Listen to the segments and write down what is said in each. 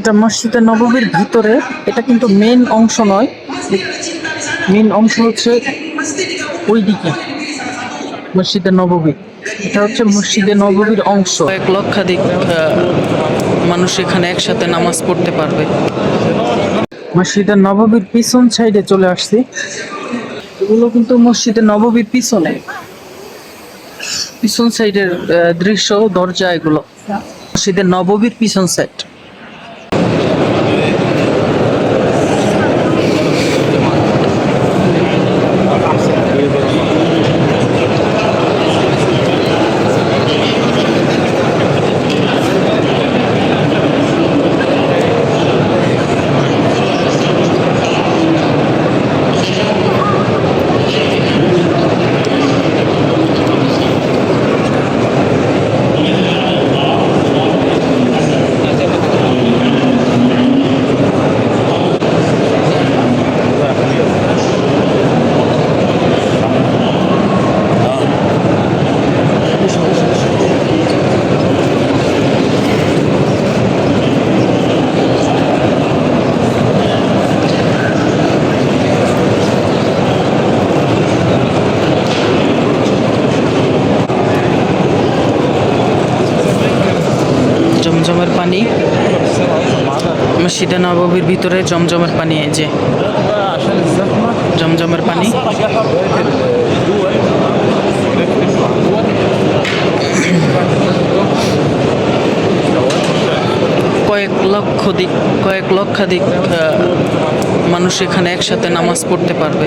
এটা মসজিদে নববীর ভিতরে এটা কিন্তু মেন অংশ নয়। মেন অংশ হচ্ছে ওই দিকে মসজিদে নববী এটা হচ্ছে মসজিদে নববীর অংশ। এক লক্ষাধিক মানুষ এখানে একসাথে নামাজ পড়তে পারবে। মসজিদে নববীর পিছন সাইডে চলে আসছি। এগুলো কিন্তু মসজিদে নববীর পিছনে। পিছন সাইডের দৃশ্য দরজা এগুলো। মসজিদের নববীর পিছন সাইড। জমজমের পানি। মসজিদে নববীর ভিতরে জমজমের পানি, এই যে। জমজমের পানি। কয়েক লক্ষ দিক, কয়েক লক্ষাধিক মানুষ এখানে একসাথে নামাজ পড়তে পারবে।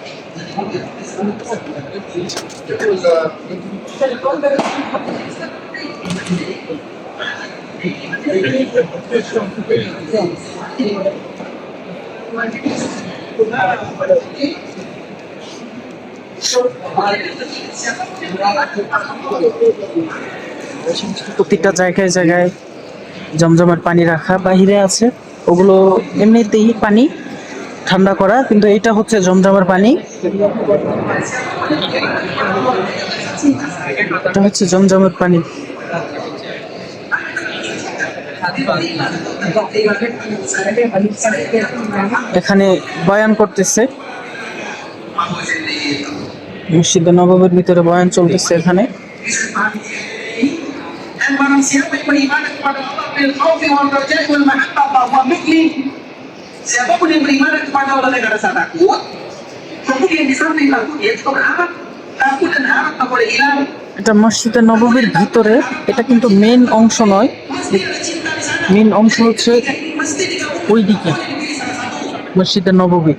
প্রতিটা জায়গায় জায়গায় জমজমের পানি রাখা বাহিরে আছে। ওগুলো এমনিতেই পানি ঠান্ডা করা কিন্তু এটা হচ্ছে জমজমার পানি এটা হচ্ছে জমজমের পানি এখানে বয়ান করতেছে মসজিদে নববীর ভিতরে বয়ান চলতেছে এখানে siapapun yang beriman kepada Allah dengan rasa takut kemudian di samping takut dia juga berharap takut dan harap tak boleh hilang এটা মসজিদে নববীর ভিতরে এটা কিন্তু মেন অংশ নয় mesti ada cinta di sana main অংশ হচ্ছে ওই dique মসজিদে নববী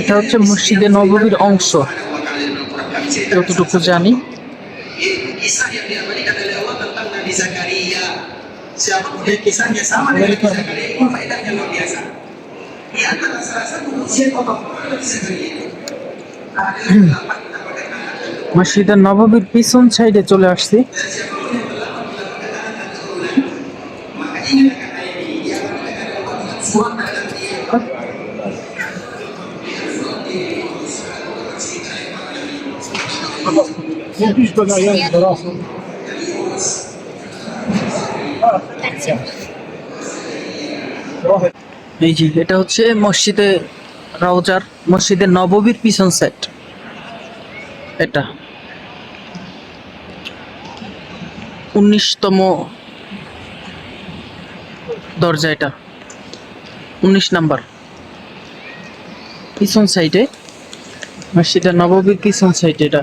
এটা হচ্ছে মসজিদে নববীর অংশ যতটুকু জানি kisah yang diabadikan oleh Allah tentang Nabi Zakaria siapapun yang kisahnya sama dengan Nabi Zakaria মসজিদের নববীর পিছন সাইডে চলে আসছি। এই যে এটা হচ্ছে মসজিদে রাউজার মসজিদের নববীর পিছন সাইড এটা। উনিশতম দরজা এটা। উনিশ নাম্বার। পিছন সাইডে মসজিদের নববীর পিছন সাইডে এটা।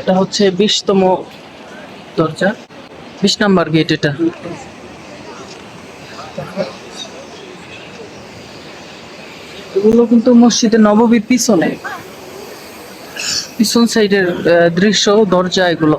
এটা হচ্ছে বিশতম দরজা। বিশ নাম্বার গেট এটা। এগুলো কিন্তু মসজিদে নববীর পিছনে। পিছন সাইডের দৃশ্য, দরজা এগুলো।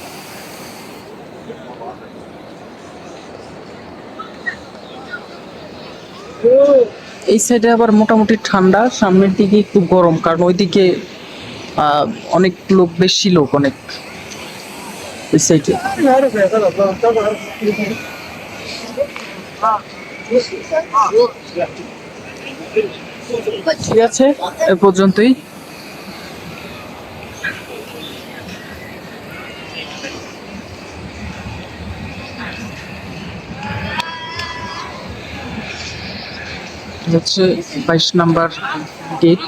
এই সাইডে আবার মোটামুটি ঠান্ডা, সামনের দিকে একটু গরম, কারণ ওইদিকে অনেক লোক, বেশি লোক অনেক ওই সাইডে ঠিক আছে, এ পর্যন্তই। হচ্ছে বাইশ নাম্বার গেট।